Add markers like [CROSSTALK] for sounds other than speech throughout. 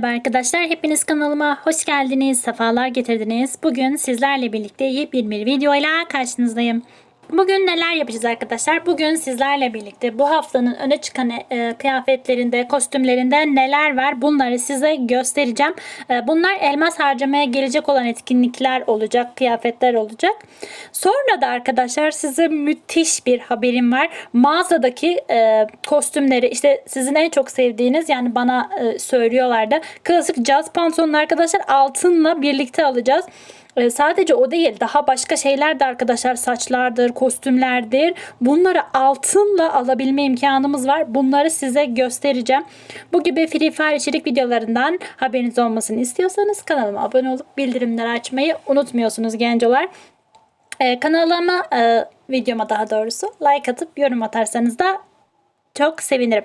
Merhaba arkadaşlar, hepiniz kanalıma hoş geldiniz, sefalar getirdiniz. Bugün sizlerle birlikte yepyeni bir videoyla karşınızdayım. Bugün neler yapacağız arkadaşlar? Bugün sizlerle birlikte bu haftanın öne çıkan e, kıyafetlerinde, kostümlerinde neler var bunları size göstereceğim. E, bunlar elmas harcamaya gelecek olan etkinlikler olacak, kıyafetler olacak. Sonra da arkadaşlar size müthiş bir haberim var. Mağazadaki e, kostümleri işte sizin en çok sevdiğiniz yani bana e, söylüyorlardı. Klasik caz pantolonunu arkadaşlar altınla birlikte alacağız. E, sadece o değil daha başka şeyler de arkadaşlar saçlardır, kostümlerdir. Bunları altınla alabilme imkanımız var. Bunları size göstereceğim. Bu gibi Free Fire içerik videolarından haberiniz olmasını istiyorsanız kanalıma abone olup bildirimleri açmayı unutmuyorsunuz gencolar. Ee, kanalıma, e, videoma daha doğrusu like atıp yorum atarsanız da çok sevinirim.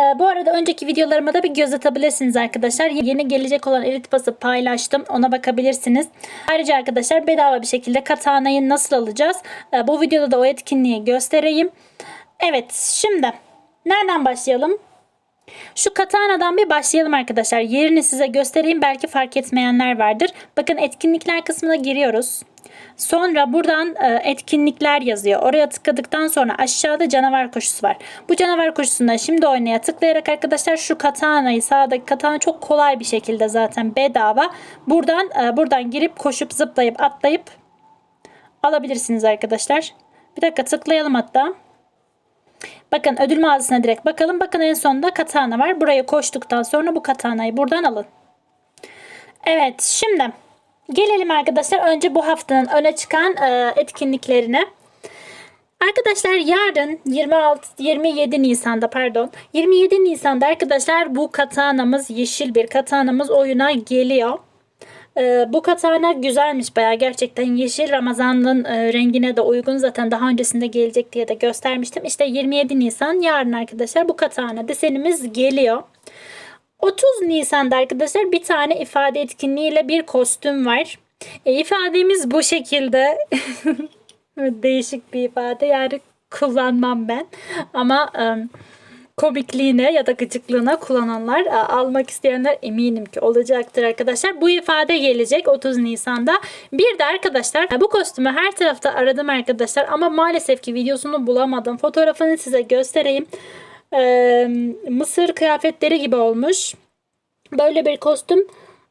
Ee, bu arada önceki videolarıma da bir göz atabilirsiniz arkadaşlar. Yeni gelecek olan elit pası paylaştım. Ona bakabilirsiniz. Ayrıca arkadaşlar bedava bir şekilde katanayı nasıl alacağız? Ee, bu videoda da o etkinliği göstereyim. Evet şimdi nereden başlayalım? Şu katanadan bir başlayalım arkadaşlar. Yerini size göstereyim. Belki fark etmeyenler vardır. Bakın etkinlikler kısmına giriyoruz. Sonra buradan e, etkinlikler yazıyor. Oraya tıkladıktan sonra aşağıda canavar koşusu var. Bu canavar koşusunda şimdi oynaya tıklayarak arkadaşlar şu katanayı sağdaki katana çok kolay bir şekilde zaten bedava. Buradan e, buradan girip koşup zıplayıp atlayıp alabilirsiniz arkadaşlar. Bir dakika tıklayalım hatta. Bakın ödül mağazasına direkt bakalım. Bakın en sonunda katana var. Buraya koştuktan sonra bu katanayı buradan alın. Evet şimdi gelelim arkadaşlar önce bu haftanın öne çıkan e, etkinliklerine. Arkadaşlar yarın 26 27 Nisan'da pardon 27 Nisan'da arkadaşlar bu katanamız yeşil bir katanamız oyuna geliyor. Ee, bu katana güzelmiş bayağı gerçekten yeşil Ramazan'ın e, rengine de uygun zaten daha öncesinde gelecek diye de göstermiştim. İşte 27 Nisan yarın arkadaşlar bu katana desenimiz geliyor. 30 Nisan'da arkadaşlar bir tane ifade etkinliğiyle bir kostüm var. E, ifademiz bu şekilde. [LAUGHS] Değişik bir ifade yani kullanmam ben. Ama e, komikliğine ya da gıcıklığına kullananlar e, almak isteyenler eminim ki olacaktır arkadaşlar. Bu ifade gelecek 30 Nisan'da. Bir de arkadaşlar bu kostümü her tarafta aradım arkadaşlar ama maalesef ki videosunu bulamadım. Fotoğrafını size göstereyim. Ee, Mısır kıyafetleri gibi olmuş. Böyle bir kostüm.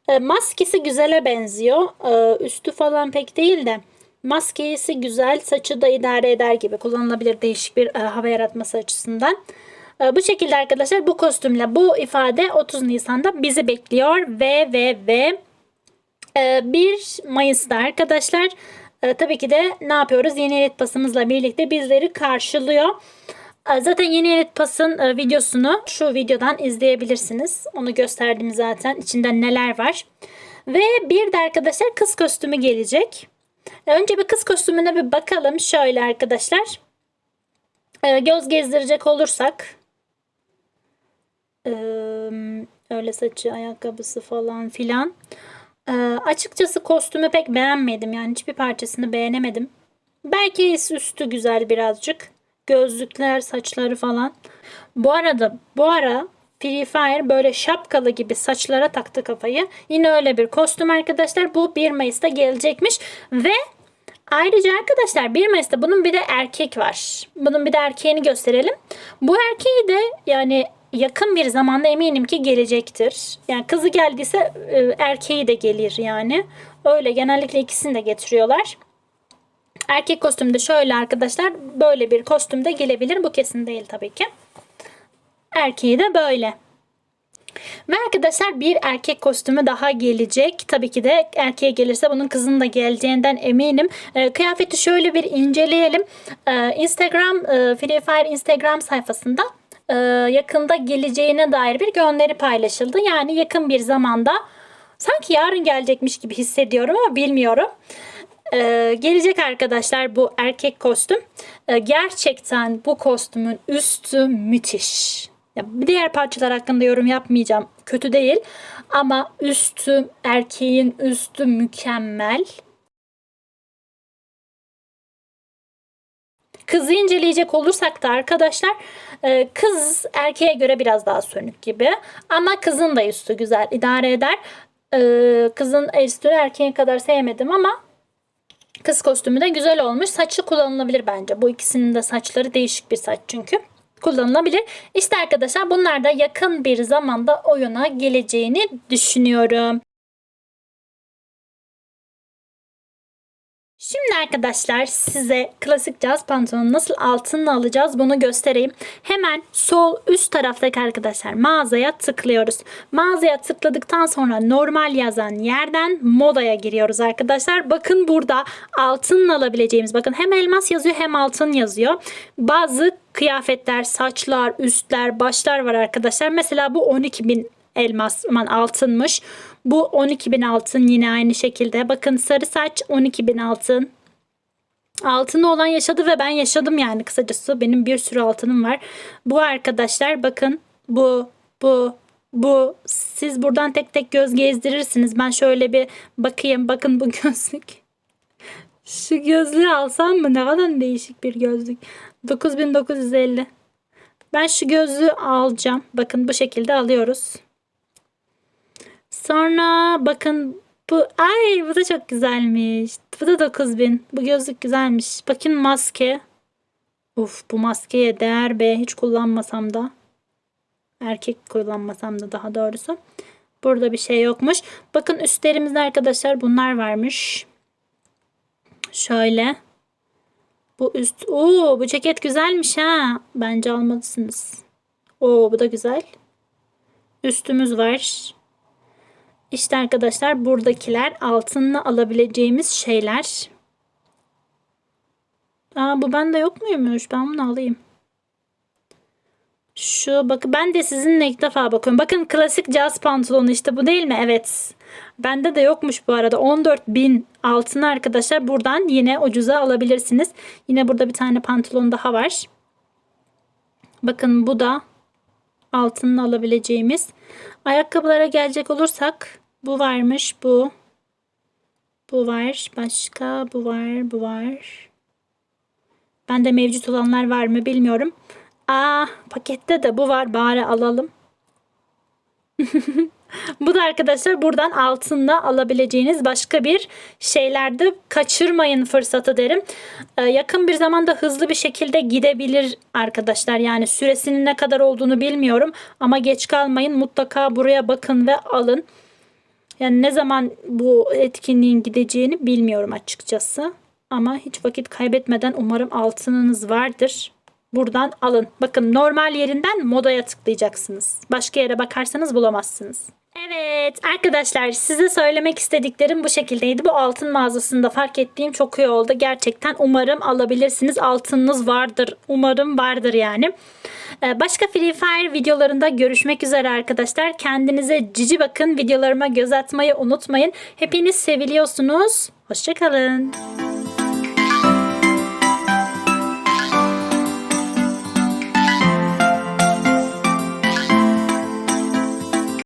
Ee, maskesi güzele benziyor. Ee, üstü falan pek değil de. Maskesi güzel, saçı da idare eder gibi kullanılabilir değişik bir e, hava yaratması açısından. E, bu şekilde arkadaşlar bu kostümle bu ifade 30 Nisan'da bizi bekliyor ve ve ve e, 1 Mayıs'ta arkadaşlar e, tabii ki de ne yapıyoruz? Yeni elit pasımızla birlikte bizleri karşılıyor. E, Zaten yeni elit pasın e, videosunu şu videodan izleyebilirsiniz. Onu gösterdim zaten. İçinde neler var. Ve bir de arkadaşlar kız kostümü gelecek. E, Önce bir kız kostümüne bir bakalım. Şöyle arkadaşlar. E, Göz gezdirecek olursak. Öyle saçı, ayakkabısı falan filan. Açıkçası kostümü pek beğenmedim. Yani hiçbir parçasını beğenemedim. Belki üstü güzel birazcık. Gözlükler, saçları falan. Bu arada bu ara Free Fire böyle şapkalı gibi saçlara taktı kafayı. Yine öyle bir kostüm arkadaşlar. Bu 1 Mayıs'ta gelecekmiş. Ve ayrıca arkadaşlar 1 Mayıs'ta bunun bir de erkek var. Bunun bir de erkeğini gösterelim. Bu erkeği de yani yakın bir zamanda eminim ki gelecektir. Yani kızı geldiyse e, erkeği de gelir yani. Öyle genellikle ikisini de getiriyorlar. Erkek kostümde şöyle arkadaşlar böyle bir kostümde gelebilir. Bu kesin değil tabii ki. Erkeği de böyle. Ve arkadaşlar bir erkek kostümü daha gelecek. Tabii ki de erkeğe gelirse bunun kızının da geleceğinden eminim. E, kıyafeti şöyle bir inceleyelim. E, Instagram, e, Free Fire Instagram sayfasında e, yakında geleceğine dair bir gönderi paylaşıldı. Yani yakın bir zamanda sanki yarın gelecekmiş gibi hissediyorum ama bilmiyorum. Ee, gelecek arkadaşlar bu erkek kostüm. Ee, gerçekten bu kostümün üstü müthiş. Ya, diğer parçalar hakkında yorum yapmayacağım. Kötü değil. Ama üstü, erkeğin üstü mükemmel. Kızı inceleyecek olursak da arkadaşlar e, kız erkeğe göre biraz daha sönük gibi. Ama kızın da üstü güzel idare eder. E, kızın üstünü erkeğin kadar sevmedim ama kız kostümü de güzel olmuş. Saçı kullanılabilir bence. Bu ikisinin de saçları değişik bir saç çünkü. Kullanılabilir. İşte arkadaşlar bunlar da yakın bir zamanda oyuna geleceğini düşünüyorum. Şimdi arkadaşlar size klasik caz pantolonu nasıl altınla alacağız bunu göstereyim. Hemen sol üst taraftaki arkadaşlar mağazaya tıklıyoruz. Mağazaya tıkladıktan sonra normal yazan yerden modaya giriyoruz arkadaşlar. Bakın burada altınla alabileceğimiz bakın hem elmas yazıyor hem altın yazıyor. Bazı kıyafetler, saçlar, üstler, başlar var arkadaşlar. Mesela bu 12.000 elmas aman altınmış. Bu 12.000 altın yine aynı şekilde. Bakın sarı saç 12.000 altın. Altını olan yaşadı ve ben yaşadım yani kısacası. Benim bir sürü altınım var. Bu arkadaşlar bakın bu bu bu siz buradan tek tek göz gezdirirsiniz. Ben şöyle bir bakayım. Bakın bu [LAUGHS] gözlük. Şu gözlüğü alsam mı? Ne kadar değişik bir gözlük. 9950. Ben şu gözlüğü alacağım. Bakın bu şekilde alıyoruz. Sonra bakın bu ay bu da çok güzelmiş. Bu da 9000. Bu gözlük güzelmiş. Bakın maske. Uf bu maskeye değer be. Hiç kullanmasam da. Erkek kullanmasam da daha doğrusu. Burada bir şey yokmuş. Bakın üstlerimizde arkadaşlar bunlar varmış. Şöyle. Bu üst. Oo bu ceket güzelmiş ha. Bence almalısınız. Oo bu da güzel. Üstümüz var. İşte arkadaşlar buradakiler altınla alabileceğimiz şeyler. Aa bu bende yok muymuş? Ben bunu alayım. Şu bak ben de sizinle ilk defa bakıyorum. Bakın klasik caz pantolonu işte bu değil mi? Evet. Bende de yokmuş bu arada. 14.000 altın arkadaşlar. Buradan yine ucuza alabilirsiniz. Yine burada bir tane pantolon daha var. Bakın bu da altınla alabileceğimiz. Ayakkabılara gelecek olursak bu varmış bu. Bu var. Başka bu var. Bu var. Bende mevcut olanlar var mı bilmiyorum. Aa pakette de bu var. Bari alalım. [LAUGHS] bu da arkadaşlar buradan altında alabileceğiniz başka bir şeylerdi. Kaçırmayın fırsatı derim. Ee, yakın bir zamanda hızlı bir şekilde gidebilir arkadaşlar. Yani süresinin ne kadar olduğunu bilmiyorum. Ama geç kalmayın. Mutlaka buraya bakın ve alın. Yani ne zaman bu etkinliğin gideceğini bilmiyorum açıkçası. Ama hiç vakit kaybetmeden umarım altınınız vardır. Buradan alın. Bakın normal yerinden modaya tıklayacaksınız. Başka yere bakarsanız bulamazsınız. Evet arkadaşlar size söylemek istediklerim bu şekildeydi. Bu altın mağazasında fark ettiğim çok iyi oldu. Gerçekten umarım alabilirsiniz. Altınınız vardır. Umarım vardır yani. Ee, Başka Free Fire videolarında görüşmek üzere arkadaşlar. Kendinize cici bakın. Videolarıma göz atmayı unutmayın. Hepiniz seviliyorsunuz. Hoşçakalın.